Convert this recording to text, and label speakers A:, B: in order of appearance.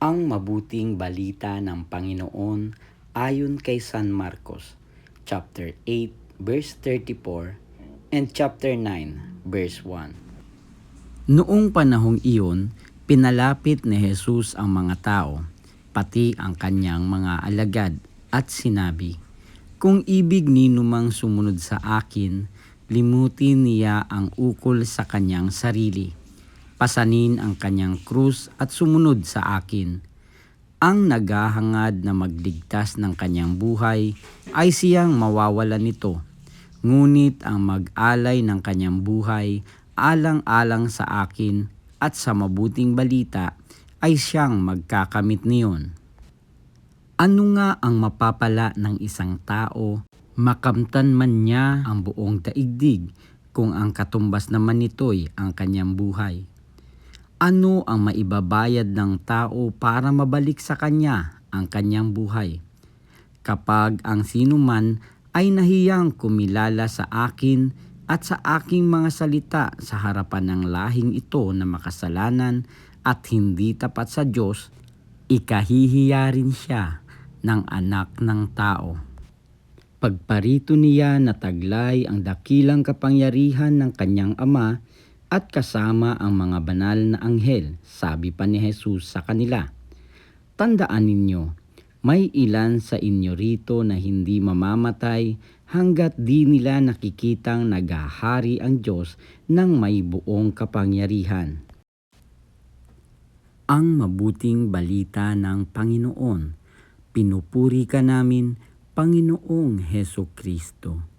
A: Ang mabuting balita ng Panginoon ayon kay San Marcos, chapter 8, verse 34, and chapter 9, verse 1. Noong panahong iyon, pinalapit ni Jesus ang mga tao, pati ang kanyang mga alagad, at sinabi, Kung ibig ninumang sumunod sa akin, limutin niya ang ukol sa kanyang sarili pasanin ang kanyang krus at sumunod sa akin. Ang naghahangad na magligtas ng kanyang buhay ay siyang mawawalan nito. Ngunit ang mag-alay ng kanyang buhay alang-alang sa akin at sa mabuting balita ay siyang magkakamit niyon. Ano nga ang mapapala ng isang tao makamtan man niya ang buong daigdig kung ang katumbas naman nito'y ang kanyang buhay? Ano ang maibabayad ng tao para mabalik sa kanya ang kanyang buhay? Kapag ang sinuman ay nahiyang kumilala sa akin at sa aking mga salita sa harapan ng lahing ito na makasalanan at hindi tapat sa Diyos, ikahihiya rin siya ng anak ng tao. Pagparito niya na taglay ang dakilang kapangyarihan ng kanyang ama at kasama ang mga banal na anghel, sabi pa ni Jesus sa kanila. Tandaan ninyo, may ilan sa inyo rito na hindi mamamatay hanggat di nila nakikitang nagahari ang Diyos ng may buong kapangyarihan. Ang mabuting balita ng Panginoon, pinupuri ka namin, Panginoong Heso Kristo.